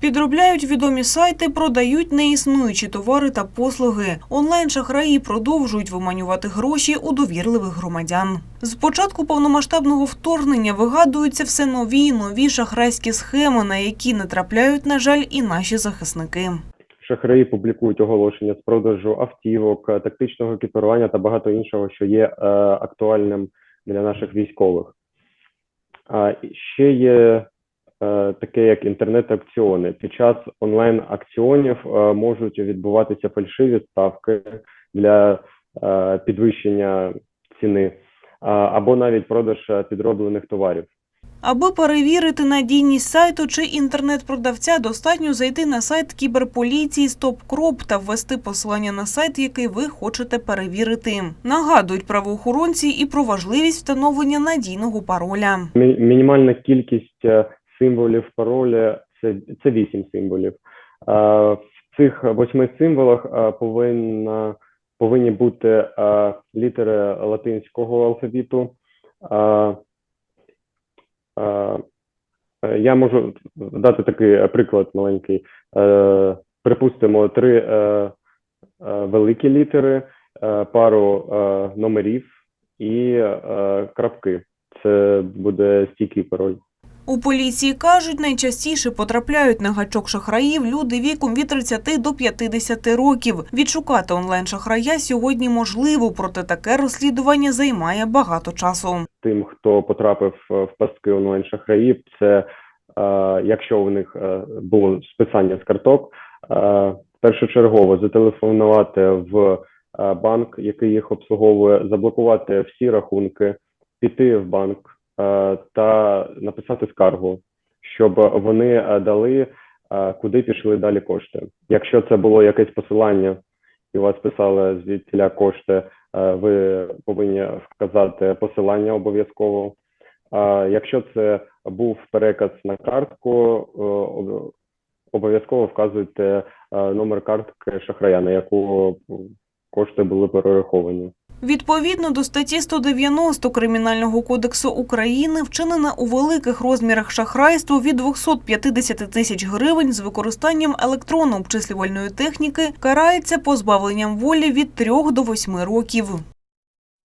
Підробляють відомі сайти, продають неіснуючі товари та послуги. Онлайн-шахраї продовжують виманювати гроші у довірливих громадян. З початку повномасштабного вторгнення вигадуються все нові й нові шахрайські схеми, на які натрапляють, на жаль, і наші захисники. Шахраї публікують оголошення з продажу автівок, е, тактичного екіпірування та багато іншого, що є е, актуальним для наших військових. А ще є таке, як інтернет-акціони. Під час онлайн-акціонів е, можуть відбуватися фальшиві ставки для е, підвищення ціни або навіть продаж е, підроблених товарів. Аби перевірити надійність сайту чи інтернет-продавця, достатньо зайти на сайт кіберполіції StopCrop та ввести посилання на сайт, який ви хочете перевірити. Нагадують правоохоронці і про важливість встановлення надійного пароля. Мінімальна кількість е, символів пароля це, це 8 символів. В цих восьми символах повинна, повинні бути літери латинського алфавіту. Я можу дати такий е, приклад маленький. Е, Припустимо, три е, великі літери, пару номерів і крапки. Це буде стійкий пароль. У поліції кажуть, найчастіше потрапляють на гачок шахраїв люди віком від 30 до 50 років. Відшукати онлайн-шахрая сьогодні можливо, проте таке розслідування займає багато часу. Тим, хто потрапив е, в пастки онлайн-шахраїв, це е, якщо у них е, було списання з карток, першочергово зателефонувати в банк, який їх обслуговує, заблокувати всі рахунки, піти в банк та написати скаргу, щоб вони е, дали, е, куди пішли далі кошти. Якщо це було якесь посилання, і вас писали звідтіля кошти, е, ви повинні вказати посилання обов'язково. А якщо це був переказ на картку, е, обов'язково вказуйте е, номер картки шахрая, на яку кошти були перераховані. Відповідно до статті 190 Кримінального кодексу України вчинене у великих розмірах шахрайство від 250 тисяч гривень з використанням електронно-обчислювальної техніки карається позбавленням волі від 3 до 8 років.